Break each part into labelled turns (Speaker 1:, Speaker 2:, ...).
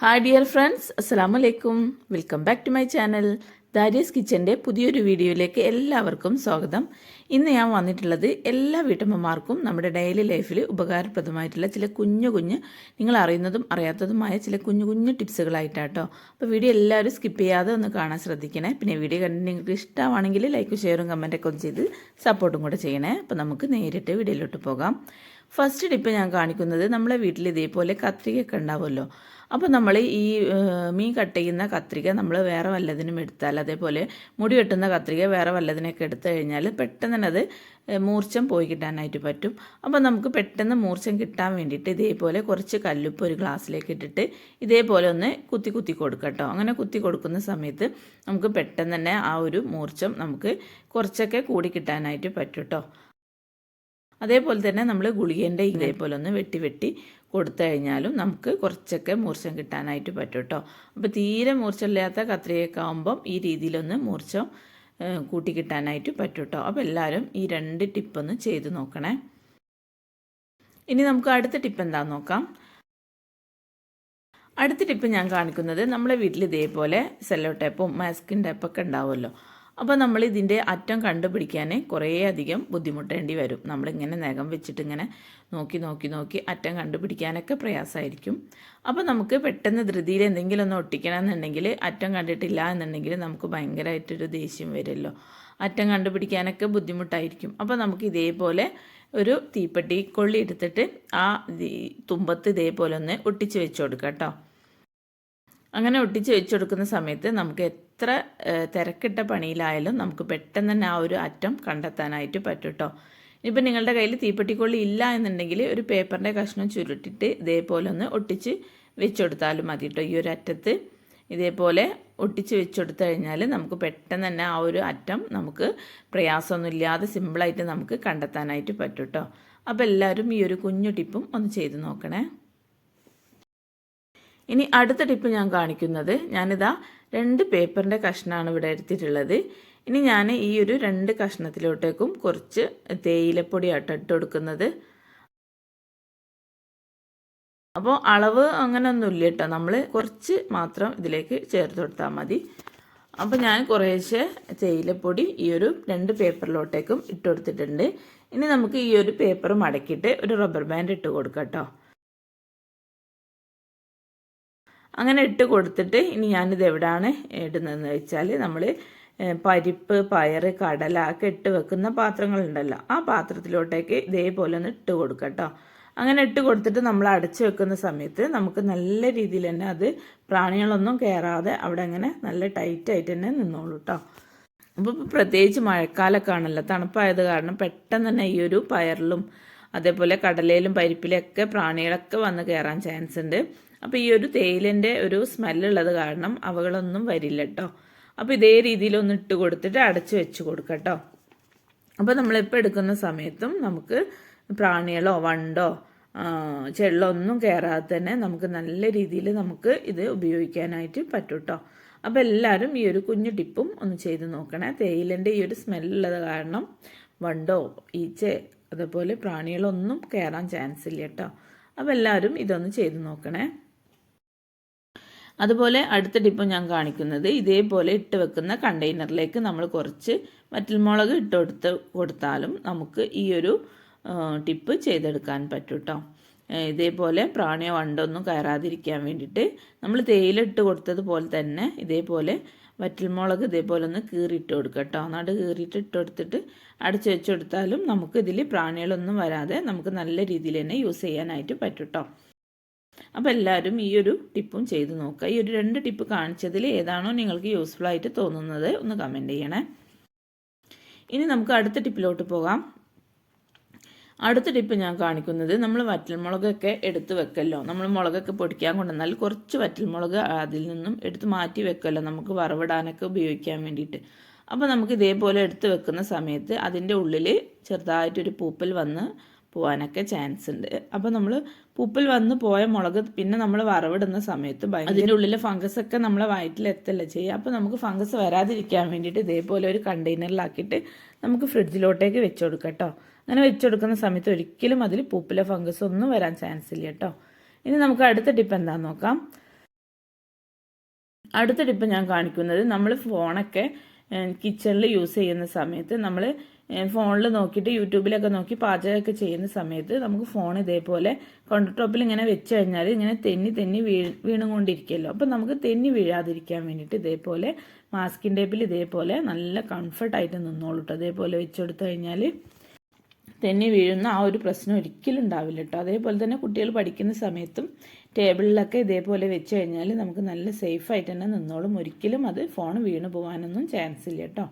Speaker 1: hi dear friends അസ്സാം വലൈക്കും welcome back to my channel Darius കിച്ചൻ്റെ പുതിയൊരു വീഡിയോയിലേക്ക് എല്ലാവർക്കും സ്വാഗതം ഇന്ന് ഞാൻ വന്നിട്ടുള്ളത് എല്ലാ വീട്ടമ്മമാർക്കും നമ്മുടെ ഡെയിലി ലൈഫിൽ ഉപകാരപ്രദമായിട്ടുള്ള ചില കുഞ്ഞു കുഞ്ഞ് നിങ്ങൾ അറിയുന്നതും അറിയാത്തതുമായ ചില കുഞ്ഞു കുഞ്ഞു ടിപ്സുകളായിട്ടാട്ടോ അപ്പോൾ വീഡിയോ എല്ലാവരും സ്കിപ്പ് ചെയ്യാതെ ഒന്ന് കാണാൻ ശ്രദ്ധിക്കണേ പിന്നെ വീഡിയോ കണ്ട് നിങ്ങൾക്ക് ഇഷ്ടമാണെങ്കിൽ ലൈക്കും ഷെയറും കമൻറ്റൊക്കെ ഒന്ന് ചെയ്ത് സപ്പോർട്ടും കൂടെ ചെയ്യണേ അപ്പോൾ നമുക്ക് നേരിട്ട് വീഡിയോയിലോട്ട് പോകാം ഫസ്റ്റ് ടിപ്പ് ഞാൻ കാണിക്കുന്നത് നമ്മളെ വീട്ടിൽ ഇതേപോലെ കത്രികയൊക്കെ ഉണ്ടാവുമല്ലോ അപ്പോൾ നമ്മൾ ഈ മീൻ കട്ട് ചെയ്യുന്ന കത്രിക നമ്മൾ വേറെ വല്ലതിനും എടുത്താൽ അതേപോലെ മുടി വെട്ടുന്ന കത്രിക വേറെ വല്ലതിനൊക്കെ എടുത്തു കഴിഞ്ഞാൽ പെട്ടെന്ന് തന്നെ അത് മൂർച്ചം പോയി കിട്ടാനായിട്ട് പറ്റും അപ്പോൾ നമുക്ക് പെട്ടെന്ന് മൂർച്ചം കിട്ടാൻ വേണ്ടിയിട്ട് ഇതേപോലെ കുറച്ച് കല്ലുപ്പ് ഒരു ഗ്ലാസ്സിലേക്ക് ഇട്ടിട്ട് ഇതേപോലെ ഒന്ന് കുത്തി കുത്തി കൊടുക്കട്ടോ അങ്ങനെ കുത്തി കൊടുക്കുന്ന സമയത്ത് നമുക്ക് പെട്ടെന്ന് തന്നെ ആ ഒരു മൂർച്ചം നമുക്ക് കുറച്ചൊക്കെ കൂടി കിട്ടാനായിട്ട് പറ്റും കേട്ടോ അതേപോലെ തന്നെ നമ്മൾ ഗുളികേൻ്റെ ഇതേപോലെ ഒന്ന് വെട്ടി വെട്ടി കൊടുത്തു കഴിഞ്ഞാലും നമുക്ക് കുറച്ചൊക്കെ മൂർച്ചം കിട്ടാനായിട്ട് പറ്റും കേട്ടോ അപ്പോൾ തീരെ മൂർച്ചമില്ലാത്ത കത്രികയൊക്കെ ആകുമ്പം ഈ രീതിയിലൊന്ന് മൂർച്ചം കൂട്ടി കിട്ടാനായിട്ട് പറ്റും കേട്ടോ അപ്പോൾ എല്ലാവരും ഈ രണ്ട് ടിപ്പൊന്ന് ചെയ്ത് നോക്കണേ ഇനി നമുക്ക് അടുത്ത ടിപ്പ് എന്താണെന്ന് നോക്കാം അടുത്ത ടിപ്പ് ഞാൻ കാണിക്കുന്നത് നമ്മുടെ വീട്ടിൽ ഇതേപോലെ സെല്ലോ ടേപ്പും മാസ്കിൻ ടേപ്പൊക്കെ ഉണ്ടാവുമല്ലോ അപ്പോൾ നമ്മൾ ഇതിൻ്റെ അറ്റം കണ്ടുപിടിക്കാൻ കുറേ അധികം ബുദ്ധിമുട്ടേണ്ടി വരും നമ്മളിങ്ങനെ നഖം വെച്ചിട്ട് ഇങ്ങനെ നോക്കി നോക്കി നോക്കി അറ്റം കണ്ടുപിടിക്കാനൊക്കെ പ്രയാസമായിരിക്കും അപ്പോൾ നമുക്ക് പെട്ടെന്ന് ധൃതിയിൽ എന്തെങ്കിലും ഒന്ന് ഒട്ടിക്കണം എന്നുണ്ടെങ്കിൽ അറ്റം കണ്ടിട്ടില്ല എന്നുണ്ടെങ്കിൽ നമുക്ക് ഭയങ്കരമായിട്ടൊരു ദേഷ്യം വരുമല്ലോ അറ്റം കണ്ടുപിടിക്കാനൊക്കെ ബുദ്ധിമുട്ടായിരിക്കും അപ്പോൾ നമുക്ക് ഇതേപോലെ ഒരു തീപ്പെട്ടി കൊള്ളി എടുത്തിട്ട് ആ തുമ്പത്ത് ഇതേപോലെ ഒന്ന് ഒട്ടിച്ച് വെച്ചു കൊടുക്കാം കേട്ടോ അങ്ങനെ ഒട്ടിച്ച് വെച്ച് കൊടുക്കുന്ന സമയത്ത് നമുക്ക് എത്ര തിരക്കിട്ട പണിയിലായാലും നമുക്ക് പെട്ടെന്ന് തന്നെ ആ ഒരു അറ്റം കണ്ടെത്താനായിട്ട് പറ്റും കേട്ടോ ഇപ്പം നിങ്ങളുടെ കയ്യിൽ തീപ്പെട്ടിക്കൊള്ളി ഇല്ല എന്നുണ്ടെങ്കിൽ ഒരു പേപ്പറിൻ്റെ കഷ്ണം ചുരുട്ടിട്ട് ഇതേപോലെ ഒന്ന് ഒട്ടിച്ച് വെച്ചെടുത്താലും മതി കേട്ടോ ഈ ഒരു അറ്റത്ത് ഇതേപോലെ ഒട്ടിച്ച് വെച്ചെടുത്തു കഴിഞ്ഞാൽ നമുക്ക് പെട്ടെന്ന് തന്നെ ആ ഒരു അറ്റം നമുക്ക് പ്രയാസമൊന്നുമില്ലാതെ സിമ്പിളായിട്ട് നമുക്ക് കണ്ടെത്താനായിട്ട് പറ്റും കേട്ടോ അപ്പോൾ എല്ലാവരും ഈ ഒരു കുഞ്ഞു ടിപ്പും ഒന്ന് ചെയ്ത് നോക്കണേ ഇനി അടുത്ത ടിപ്പ് ഞാൻ കാണിക്കുന്നത് ഞാനിതാ രണ്ട് പേപ്പറിൻ്റെ കഷ്ണമാണ് ഇവിടെ എടുത്തിട്ടുള്ളത് ഇനി ഞാൻ ഈ ഒരു രണ്ട് കഷ്ണത്തിലോട്ടേക്കും കുറച്ച് തേയിലപ്പൊടി ഇട്ട് കൊടുക്കുന്നത് അപ്പോൾ അളവ് അങ്ങനെയൊന്നുമില്ല കേട്ടോ നമ്മൾ കുറച്ച് മാത്രം ഇതിലേക്ക് ചേർത്ത് കൊടുത്താൽ മതി അപ്പോൾ ഞാൻ കുറേശ്ശെ തേയിലപ്പൊടി ഈ ഒരു രണ്ട് പേപ്പറിലോട്ടേക്കും ഇട്ട് കൊടുത്തിട്ടുണ്ട് ഇനി നമുക്ക് ഈ ഒരു പേപ്പർ മടക്കിയിട്ട് ഒരു റബ്ബർ ബാൻഡ് ഇട്ട് കൊടുക്കാം കേട്ടോ അങ്ങനെ ഇട്ട് കൊടുത്തിട്ട് ഇനി ഞാനിത് എവിടെയാണ് ഇടുന്നതെന്ന് വെച്ചാൽ നമ്മൾ പരിപ്പ് പയർ കടല ഒക്കെ ഇട്ട് വെക്കുന്ന പാത്രങ്ങളുണ്ടല്ലോ ആ പാത്രത്തിലോട്ടേക്ക് ഇതേപോലെ ഒന്ന് ഇട്ട് കൊടുക്കുക കേട്ടോ അങ്ങനെ ഇട്ട് കൊടുത്തിട്ട് നമ്മൾ അടച്ചു വെക്കുന്ന സമയത്ത് നമുക്ക് നല്ല രീതിയിൽ തന്നെ അത് പ്രാണികളൊന്നും കയറാതെ അവിടെ അങ്ങനെ നല്ല ടൈറ്റായിട്ട് തന്നെ നിന്നോളൂ കേട്ടോ അപ്പോൾ ഇപ്പോൾ പ്രത്യേകിച്ച് മഴക്കാലമൊക്കെ ആണല്ലോ തണുപ്പായത് കാരണം പെട്ടെന്ന് തന്നെ ഈ ഒരു പയറിലും അതേപോലെ കടലയിലും പരിപ്പിലൊക്കെ പ്രാണികളൊക്കെ വന്ന് കയറാൻ ചാൻസ് ഉണ്ട് അപ്പോൾ ഈ ഒരു തേയിലിൻ്റെ ഒരു സ്മെല്ലുള്ളത് കാരണം അവകളൊന്നും വരില്ല കേട്ടോ അപ്പോൾ ഇതേ രീതിയിലൊന്ന് ഇട്ട് കൊടുത്തിട്ട് അടച്ച് വെച്ച് കൊടുക്കാം കേട്ടോ അപ്പോൾ നമ്മളിപ്പോൾ എടുക്കുന്ന സമയത്തും നമുക്ക് പ്രാണികളോ വണ്ടോ ചെള്ളോ ഒന്നും കയറാതെ തന്നെ നമുക്ക് നല്ല രീതിയിൽ നമുക്ക് ഇത് ഉപയോഗിക്കാനായിട്ട് പറ്റും കേട്ടോ അപ്പോൾ എല്ലാവരും ഈ ഒരു കുഞ്ഞു ടിപ്പും ഒന്ന് ചെയ്ത് നോക്കണേ തേയിലൻ്റെ ഈ ഒരു സ്മെല്ലുള്ളത് കാരണം വണ്ടോ ഈച്ച അതുപോലെ പ്രാണികളൊന്നും കയറാൻ ചാൻസ് ഇല്ല കേട്ടോ അപ്പോൾ എല്ലാവരും ഇതൊന്ന് ചെയ്ത് നോക്കണേ അതുപോലെ അടുത്ത ടിപ്പ് ഞാൻ കാണിക്കുന്നത് ഇതേപോലെ ഇട്ട് വെക്കുന്ന കണ്ടെയ്നറിലേക്ക് നമ്മൾ കുറച്ച് മുളക് ഇട്ട് കൊടുത്ത് കൊടുത്താലും നമുക്ക് ഈ ഒരു ടിപ്പ് ചെയ്തെടുക്കാൻ പറ്റും കേട്ടോ ഇതേപോലെ പ്രാണിയോ വണ്ടൊന്നും കയറാതിരിക്കാൻ വേണ്ടിയിട്ട് നമ്മൾ തേയിലിട്ട് ഇട്ട് കൊടുത്തതുപോലെ തന്നെ ഇതേപോലെ വറ്റൽമുളക് ഇതേപോലെ ഒന്ന് കീറിയിട്ട് കൊടുക്കുക കേട്ടോ നടു കീറിയിട്ട് ഇട്ട് കൊടുത്തിട്ട് അടച്ചു വെച്ച് കൊടുത്താലും നമുക്ക് ഇതിൽ പ്രാണികളൊന്നും വരാതെ നമുക്ക് നല്ല രീതിയിൽ തന്നെ യൂസ് ചെയ്യാനായിട്ട് പറ്റും കേട്ടോ അപ്പോൾ എല്ലാവരും ഈ ഒരു ടിപ്പും ചെയ്ത് നോക്കുക ഈ ഒരു രണ്ട് ടിപ്പ് കാണിച്ചതിൽ ഏതാണോ നിങ്ങൾക്ക് യൂസ്ഫുൾ ആയിട്ട് തോന്നുന്നത് ഒന്ന് കമൻറ്റ് ചെയ്യണേ ഇനി നമുക്ക് അടുത്ത ടിപ്പിലോട്ട് പോകാം അടുത്ത ടിപ്പ് ഞാൻ കാണിക്കുന്നത് നമ്മൾ വറ്റൽമുളകൊക്കെ എടുത്ത് വെക്കല്ലോ നമ്മൾ മുളകൊക്കെ പൊടിക്കാൻ കൊണ്ടുവന്നാൽ കുറച്ച് വറ്റൽമുളക് അതിൽ നിന്നും എടുത്ത് മാറ്റി വെക്കല്ലോ നമുക്ക് വറവിടാനൊക്കെ ഉപയോഗിക്കാൻ വേണ്ടിയിട്ട് അപ്പോൾ നമുക്ക് ഇതേപോലെ എടുത്ത് വെക്കുന്ന സമയത്ത് അതിൻ്റെ ഉള്ളിൽ ചെറുതായിട്ടൊരു പൂപ്പൽ വന്ന് പോകാനൊക്കെ ചാൻസ് ഉണ്ട് അപ്പോൾ നമ്മൾ പൂപ്പിൽ വന്ന് പോയ മുളക് പിന്നെ നമ്മൾ വറവിടുന്ന സമയത്ത് അതിൻ്റെ ഉള്ളിൽ ഫംഗസ് ഒക്കെ നമ്മളെ വയറ്റിൽ എത്തല്ല ചെയ്യുക അപ്പോൾ നമുക്ക് ഫംഗസ് വരാതിരിക്കാൻ വേണ്ടിയിട്ട് ഇതേപോലെ ഒരു കണ്ടെയ്നറിലാക്കിയിട്ട് നമുക്ക് ഫ്രിഡ്ജിലോട്ടേക്ക് വെച്ചു കൊടുക്കാം കേട്ടോ അങ്ങനെ വെച്ച് കൊടുക്കുന്ന സമയത്ത് ഒരിക്കലും അതിൽ പൂപ്പിലെ ഫംഗസ് ഒന്നും വരാൻ ചാൻസ് ഇല്ല കേട്ടോ ഇനി നമുക്ക് അടുത്ത ടിപ്പ് എന്താന്ന് നോക്കാം അടുത്ത ടിപ്പ് ഞാൻ കാണിക്കുന്നത് നമ്മൾ ഫോണൊക്കെ കിച്ചണിൽ യൂസ് ചെയ്യുന്ന സമയത്ത് നമ്മൾ ഫോണിൽ നോക്കിയിട്ട് യൂട്യൂബിലൊക്കെ നോക്കി പാചകമൊക്കെ ചെയ്യുന്ന സമയത്ത് നമുക്ക് ഫോൺ ഇതേപോലെ കൗണ്ടർ ടോപ്പിൽ ഇങ്ങനെ വെച്ച് കഴിഞ്ഞാൽ ഇങ്ങനെ തെന്നി തെന്നി വീ വീണുകൊണ്ടിരിക്കുമല്ലോ അപ്പം നമുക്ക് തെന്നി വീഴാതിരിക്കാൻ വേണ്ടിയിട്ട് ഇതേപോലെ മാസ്കിൻ ടേപ്പിൽ ഇതേപോലെ നല്ല കംഫർട്ടായിട്ട് നിന്നോളൂ കേട്ടോ അതേപോലെ വെച്ചെടുത്തു കഴിഞ്ഞാൽ തെന്നി വീഴുന്ന ആ ഒരു പ്രശ്നം ഒരിക്കലും ഉണ്ടാവില്ല കേട്ടോ അതേപോലെ തന്നെ കുട്ടികൾ പഠിക്കുന്ന സമയത്തും ടേബിളിലൊക്കെ ഇതേപോലെ വെച്ച് കഴിഞ്ഞാൽ നമുക്ക് നല്ല സേഫായിട്ട് തന്നെ നിന്നോളും ഒരിക്കലും അത് ഫോൺ വീണു പോകാനൊന്നും ചാൻസ് ഇല്ല കേട്ടോ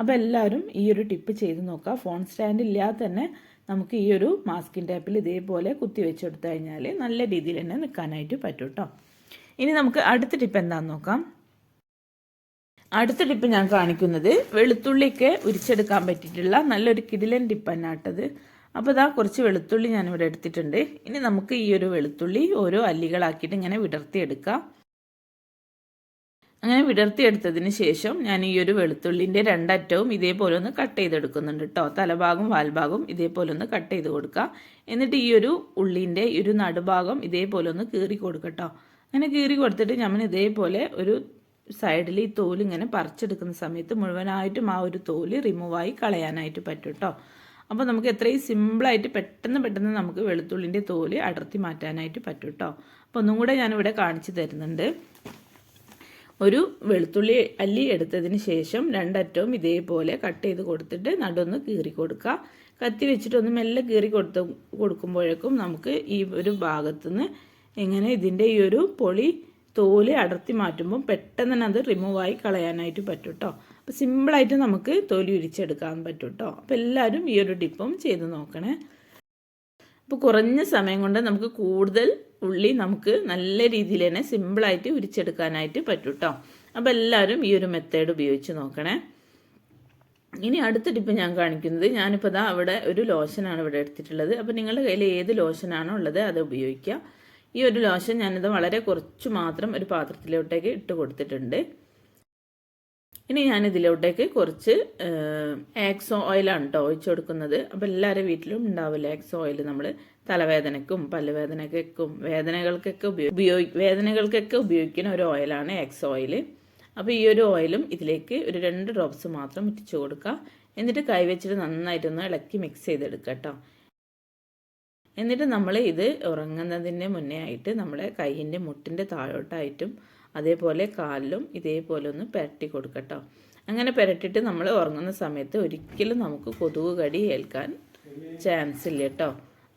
Speaker 1: അപ്പോൾ എല്ലാവരും ഈ ഒരു ടിപ്പ് ചെയ്ത് നോക്കുക ഫോൺ സ്റ്റാൻഡ് ഇല്ലാതെ തന്നെ നമുക്ക് ഈ ഒരു മാസ്കിൻ ടൈപ്പിൽ ഇതേപോലെ കുത്തി വെച്ചെടുത്തു കഴിഞ്ഞാൽ നല്ല രീതിയിൽ തന്നെ നിൽക്കാനായിട്ട് പറ്റും കേട്ടോ ഇനി നമുക്ക് അടുത്ത ടിപ്പ് എന്താണെന്ന് നോക്കാം അടുത്ത ടിപ്പ് ഞാൻ കാണിക്കുന്നത് വെളുത്തുള്ളിയൊക്കെ ഉരിച്ചെടുക്കാൻ പറ്റിയിട്ടുള്ള നല്ലൊരു കിടിലൻ ടിപ്പ് തന്നെ ആട്ടത് അപ്പോൾ ഇതാ കുറച്ച് വെളുത്തുള്ളി ഞാനിവിടെ എടുത്തിട്ടുണ്ട് ഇനി നമുക്ക് ഈ ഒരു വെളുത്തുള്ളി ഓരോ അല്ലികളാക്കിയിട്ട് ഇങ്ങനെ വിടർത്തിയെടുക്കാം അങ്ങനെ വിടർത്തിയെടുത്തതിന് ശേഷം ഞാൻ ഈ ഒരു വെളുത്തുള്ളിൻ്റെ രണ്ടറ്റവും ഇതേപോലെ ഒന്ന് കട്ട് ചെയ്തെടുക്കുന്നുണ്ട് കേട്ടോ തലഭാഗം വാൽഭാഗം ഇതേപോലെ ഒന്ന് കട്ട് ചെയ്ത് കൊടുക്കുക എന്നിട്ട് ഈ ഒരു ഉള്ളിൻ്റെ ഈ ഒരു നടുഭാഗം ഇതേപോലെ ഒന്ന് കീറി കൊടുക്കട്ടോ അങ്ങനെ കീറി കൊടുത്തിട്ട് ഞാൻ ഇതേപോലെ ഒരു സൈഡിൽ ഈ തോല് ഇങ്ങനെ പറിച്ചെടുക്കുന്ന സമയത്ത് മുഴുവനായിട്ടും ആ ഒരു തോല് റിമൂവായി കളയാനായിട്ട് പറ്റും കേട്ടോ അപ്പോൾ നമുക്ക് എത്രയും സിമ്പിളായിട്ട് പെട്ടെന്ന് പെട്ടെന്ന് നമുക്ക് വെളുത്തുള്ളിൻ്റെ തോല് അടർത്തി മാറ്റാനായിട്ട് പറ്റും കേട്ടോ അപ്പോൾ ഒന്നും കൂടെ ഞാനിവിടെ കാണിച്ചു തരുന്നുണ്ട് ഒരു വെളുത്തുള്ളി അല്ലി എടുത്തതിന് ശേഷം രണ്ടറ്റവും ഇതേപോലെ കട്ട് ചെയ്ത് കൊടുത്തിട്ട് നടുന്ന് കീറി കൊടുക്കുക കത്തി വെച്ചിട്ടൊന്ന് മെല്ലെ കീറി കൊടുത്ത് കൊടുക്കുമ്പോഴേക്കും നമുക്ക് ഈ ഒരു ഭാഗത്തുനിന്ന് ഇങ്ങനെ ഇതിൻ്റെ ഈ ഒരു പൊളി തോല് അടർത്തി മാറ്റുമ്പോൾ പെട്ടെന്ന് തന്നെ അത് റിമൂവായി കളയാനായിട്ട് പറ്റും കേട്ടോ അപ്പോൾ സിമ്പിളായിട്ട് നമുക്ക് തോലി ഉരിച്ചെടുക്കാൻ പറ്റും കേട്ടോ അപ്പോൾ എല്ലാവരും ഈ ഒരു ടിപ്പും ചെയ്ത് നോക്കണേ അപ്പോൾ കുറഞ്ഞ സമയം കൊണ്ട് നമുക്ക് കൂടുതൽ ഉള്ളി നമുക്ക് നല്ല രീതിയിൽ തന്നെ സിമ്പിളായിട്ട് ഉരിച്ചെടുക്കാനായിട്ട് പറ്റും കേട്ടോ അപ്പോൾ എല്ലാവരും ഈ ഒരു മെത്തേഡ് ഉപയോഗിച്ച് നോക്കണേ ഇനി അടുത്ത ടിപ്പ് ഞാൻ കാണിക്കുന്നത് ഞാനിപ്പോൾ ദാ അവിടെ ഒരു ലോഷനാണ് ഇവിടെ എടുത്തിട്ടുള്ളത് അപ്പോൾ നിങ്ങളുടെ കയ്യിൽ ഏത് ലോഷനാണോ ഉള്ളത് അത് ഉപയോഗിക്കുക ഈ ഒരു ലോഷൻ ഞാനിത് വളരെ കുറച്ച് മാത്രം ഒരു പാത്രത്തിലോട്ടേക്ക് ഇട്ട് കൊടുത്തിട്ടുണ്ട് ഇനി ഞാനിതിലോട്ടേക്ക് കുറച്ച് ആക്സോ ഓയിലാണ് കേട്ടോ ഒഴിച്ചു കൊടുക്കുന്നത് അപ്പോൾ എല്ലാവരുടെ വീട്ടിലും ഉണ്ടാവില്ല ആക്സോ ഓയിൽ നമ്മൾ തലവേദനക്കും പല്ലുവേദനക്കും വേദനകൾക്കൊക്കെ ഉപയോഗി വേദനകൾക്കൊക്കെ ഉപയോഗിക്കുന്ന ഒരു ഓയിലാണ് ആക്സോ ഓയിൽ അപ്പോൾ ഈ ഒരു ഓയിലും ഇതിലേക്ക് ഒരു രണ്ട് ഡ്രോപ്സ് മാത്രം ഇറ്റിച്ചു കൊടുക്കുക എന്നിട്ട് കൈവച്ചിട്ട് നന്നായിട്ടൊന്ന് ഇളക്കി മിക്സ് ചെയ്തെടുക്കുക കേട്ടോ എന്നിട്ട് നമ്മൾ ഇത് ഉറങ്ങുന്നതിൻ്റെ മുന്നേ ആയിട്ട് നമ്മുടെ കൈയിൻ്റെ മുട്ടിൻ്റെ താഴോട്ടായിട്ടും അതേപോലെ കാലിലും ഇതേപോലെ ഒന്ന് പെരട്ടി കൊടുക്കട്ടോ അങ്ങനെ പുരട്ടിയിട്ട് നമ്മൾ ഉറങ്ങുന്ന സമയത്ത് ഒരിക്കലും നമുക്ക് കൊതുക് കടി ഏൽക്കാൻ ചാൻസ് ഇല്ല കേട്ടോ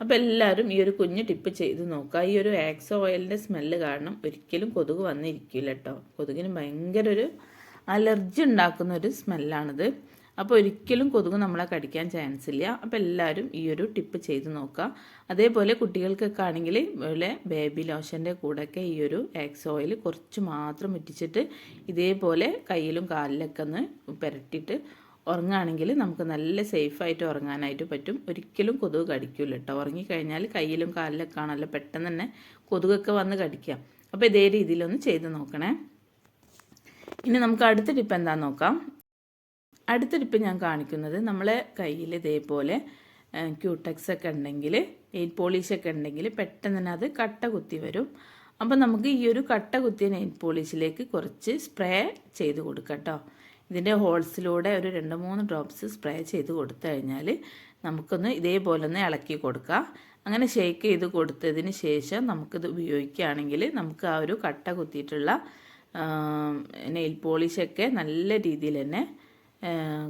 Speaker 1: അപ്പോൾ എല്ലാവരും ഈ ഒരു കുഞ്ഞ് ടിപ്പ് ചെയ്ത് നോക്കുക ഈ ഒരു ആക്സ് ഓയിലിൻ്റെ സ്മെല്ല് കാരണം ഒരിക്കലും കൊതുക് വന്നിരിക്കില്ല കേട്ടോ കൊതുകിന് ഭയങ്കര ഒരു അലർജി ഉണ്ടാക്കുന്ന ഒരു സ്മെല്ലാണിത് അപ്പോൾ ഒരിക്കലും കൊതുക് നമ്മളെ കടിക്കാൻ ചാൻസ് ഇല്ല അപ്പോൾ എല്ലാവരും ഈ ഒരു ടിപ്പ് ചെയ്ത് നോക്കുക അതേപോലെ കുട്ടികൾക്കൊക്കെ ആണെങ്കിൽ ഇവിടെ ബേബി ലോഷൻ്റെ കൂടെയൊക്കെ ഈ ഒരു ആക്സ് ഓയിൽ കുറച്ച് മാത്രം ഇറ്റിച്ചിട്ട് ഇതേപോലെ കയ്യിലും കാലിലൊക്കെ ഒന്ന് പുരട്ടിയിട്ട് ഉറങ്ങുകയാണെങ്കിൽ നമുക്ക് നല്ല സേഫായിട്ട് ഉറങ്ങാനായിട്ട് പറ്റും ഒരിക്കലും കൊതുക് കടിക്കില്ല കേട്ടോ ഉറങ്ങിക്കഴിഞ്ഞാൽ കയ്യിലും കാലിലൊക്കെ ആണല്ലോ പെട്ടെന്ന് തന്നെ കൊതുകൊക്കെ വന്ന് കടിക്കുക അപ്പോൾ ഇതേ രീതിയിലൊന്ന് ചെയ്ത് നോക്കണേ ഇനി നമുക്ക് അടുത്ത ടിപ്പ് എന്താണെന്ന് നോക്കാം അടുത്തൊരിപ്പം ഞാൻ കാണിക്കുന്നത് നമ്മളെ കയ്യിൽ ഇതേപോലെ ക്യൂടെക്സ് ഒക്കെ ഉണ്ടെങ്കിൽ നെയിൽ പോളിഷ് ഒക്കെ ഉണ്ടെങ്കിൽ പെട്ടെന്ന് തന്നെ അത് കട്ട കുത്തി വരും അപ്പോൾ നമുക്ക് ഈ ഒരു കട്ട കുത്തിയ നെയിൽ പോളിഷിലേക്ക് കുറച്ച് സ്പ്രേ ചെയ്ത് കൊടുക്കാം കേട്ടോ ഇതിൻ്റെ ഹോൾസിലൂടെ ഒരു രണ്ട് മൂന്ന് ഡ്രോപ്സ് സ്പ്രേ ചെയ്ത് കൊടുത്തു കഴിഞ്ഞാൽ നമുക്കൊന്ന് ഇതേപോലെ ഒന്ന് ഇളക്കി കൊടുക്കാം അങ്ങനെ ഷേക്ക് ചെയ്ത് കൊടുത്തതിന് ശേഷം നമുക്കിത് ഉപയോഗിക്കുകയാണെങ്കിൽ നമുക്ക് ആ ഒരു കട്ട കുത്തിയിട്ടുള്ള നെയിൽ പോളിഷൊക്കെ നല്ല രീതിയിൽ തന്നെ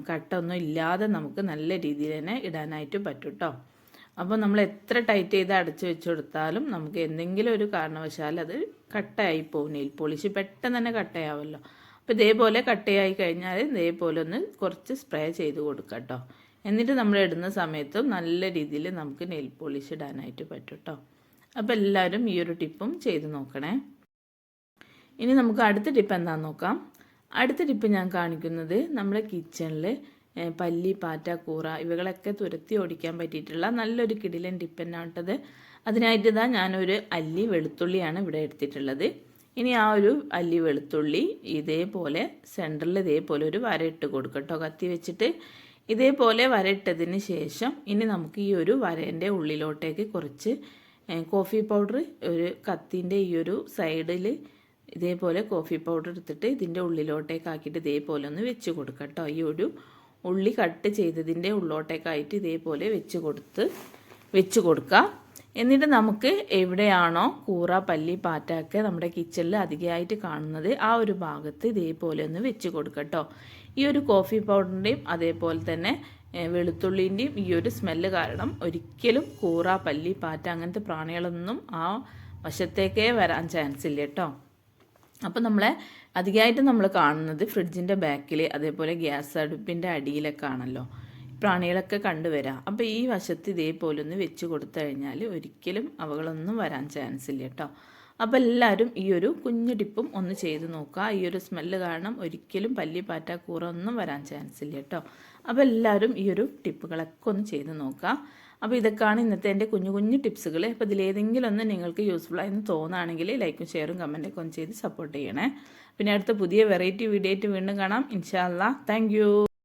Speaker 1: കട്ടൊന്നും ഇല്ലാതെ നമുക്ക് നല്ല രീതിയിൽ തന്നെ ഇടാനായിട്ട് പറ്റും കേട്ടോ അപ്പോൾ നമ്മൾ എത്ര ടൈറ്റ് ചെയ്ത് അടച്ചു വെച്ച് കൊടുത്താലും നമുക്ക് എന്തെങ്കിലും ഒരു കാരണവശാൽ അത് കട്ടയായി പോകും നെയിൽ പോളിഷ് പെട്ടെന്ന് തന്നെ കട്ടയാവല്ലോ അപ്പോൾ ഇതേപോലെ കട്ടയായി കഴിഞ്ഞാൽ ഇതേപോലെ ഒന്ന് കുറച്ച് സ്പ്രേ ചെയ്ത് കൊടുക്കുക കേട്ടോ എന്നിട്ട് നമ്മൾ ഇടുന്ന സമയത്തും നല്ല രീതിയിൽ നമുക്ക് നെയിൽ പോളിഷ് ഇടാനായിട്ട് പറ്റും കേട്ടോ അപ്പോൾ എല്ലാവരും ഈ ഒരു ടിപ്പും ചെയ്ത് നോക്കണേ ഇനി നമുക്ക് അടുത്ത ടിപ്പ് എന്താണെന്ന് നോക്കാം അടുത്ത ടിപ്പ് ഞാൻ കാണിക്കുന്നത് നമ്മുടെ കിച്ചണിൽ പല്ലി പാറ്റ കൂറ ഇവകളൊക്കെ തുരത്തി ഓടിക്കാൻ പറ്റിയിട്ടുള്ള നല്ലൊരു കിടിലൻ ടിപ്പെന്നാട്ടത് അതിനായിട്ട് ഇതാ ഞാനൊരു അല്ലി വെളുത്തുള്ളിയാണ് ഇവിടെ എടുത്തിട്ടുള്ളത് ഇനി ആ ഒരു അല്ലി വെളുത്തുള്ളി ഇതേപോലെ സെൻറ്ററിൽ ഇതേപോലെ ഒരു വര ഇട്ട് കൊടുക്കട്ടോ കത്തി വെച്ചിട്ട് ഇതേപോലെ വര ഇട്ടതിന് ശേഷം ഇനി നമുക്ക് ഈ ഒരു വരേൻ്റെ ഉള്ളിലോട്ടേക്ക് കുറച്ച് കോഫി പൗഡർ ഒരു കത്തിൻ്റെ ഈ ഒരു സൈഡിൽ ഇതേപോലെ കോഫി പൗഡർ എടുത്തിട്ട് ഇതിൻ്റെ ഉള്ളിലോട്ടേക്കാക്കിയിട്ട് ഇതേപോലെ ഒന്ന് വെച്ച് കൊടുക്കുക കേട്ടോ ഈ ഒരു ഉള്ളി കട്ട് ചെയ്തതിൻ്റെ ഉള്ളിലോട്ടേക്കായിട്ട് ഇതേപോലെ വെച്ച് കൊടുത്ത് വെച്ച് കൊടുക്കുക എന്നിട്ട് നമുക്ക് എവിടെയാണോ കൂറ പല്ലി പാറ്റാക്ക നമ്മുടെ കിച്ചണിൽ അധികമായിട്ട് കാണുന്നത് ആ ഒരു ഭാഗത്ത് ഇതേപോലെ ഒന്ന് വെച്ച് കൊടുക്കട്ടോ ഈ ഒരു കോഫി പൗഡറിൻ്റെയും അതേപോലെ തന്നെ വെളുത്തുള്ളിൻ്റെയും ഈ ഒരു സ്മെല്ല് കാരണം ഒരിക്കലും കൂറ പല്ലി പാറ്റ അങ്ങനത്തെ പ്രാണികളൊന്നും ആ വശത്തേക്കേ വരാൻ ചാൻസ് ഇല്ല കേട്ടോ അപ്പോൾ നമ്മളെ അധികമായിട്ട് നമ്മൾ കാണുന്നത് ഫ്രിഡ്ജിൻ്റെ ബാക്കിൽ അതേപോലെ ഗ്യാസ് അടുപ്പിൻ്റെ അടിയിലൊക്കെ ആണല്ലോ പ്രാണികളൊക്കെ കണ്ടുവരാം അപ്പോൾ ഈ വശത്ത് ഇതേപോലെ ഒന്ന് വെച്ച് കൊടുത്തു കഴിഞ്ഞാൽ ഒരിക്കലും അവകളൊന്നും വരാൻ ചാൻസ് ഇല്ല കേട്ടോ അപ്പോൾ എല്ലാവരും ഈ ഒരു കുഞ്ഞു ടിപ്പും ഒന്ന് ചെയ്ത് നോക്കുക ഈ ഒരു സ്മെല്ല് കാരണം ഒരിക്കലും പല്ലി പാറ്റ കൂറ ഒന്നും വരാൻ ചാൻസ് ഇല്ല കേട്ടോ അപ്പോൾ എല്ലാവരും ഈ ഒരു ടിപ്പുകളൊക്കെ ഒന്ന് ചെയ്ത് നോക്കുക അപ്പോൾ ഇതൊക്കെയാണ് ഇന്നത്തെ എൻ്റെ കുഞ്ഞു കുഞ്ഞു ടിപ്സുകൾ അപ്പോൾ ഇതിലേതെങ്കിലും ഒന്ന് നിങ്ങൾക്ക് യൂസ്ഫുൾ ആയെന്ന് തോന്നുകയാണെങ്കിൽ ലൈക്കും ഷെയറും കമൻറ്റൊക്കെ ഒന്ന് ചെയ്ത് സപ്പോർട്ട് ചെയ്യണേ പിന്നെ അടുത്ത പുതിയ വെറൈറ്റി വീഡിയോ ആയിട്ട് വീണ്ടും കാണാം ഇൻഷാല്ല താങ്ക്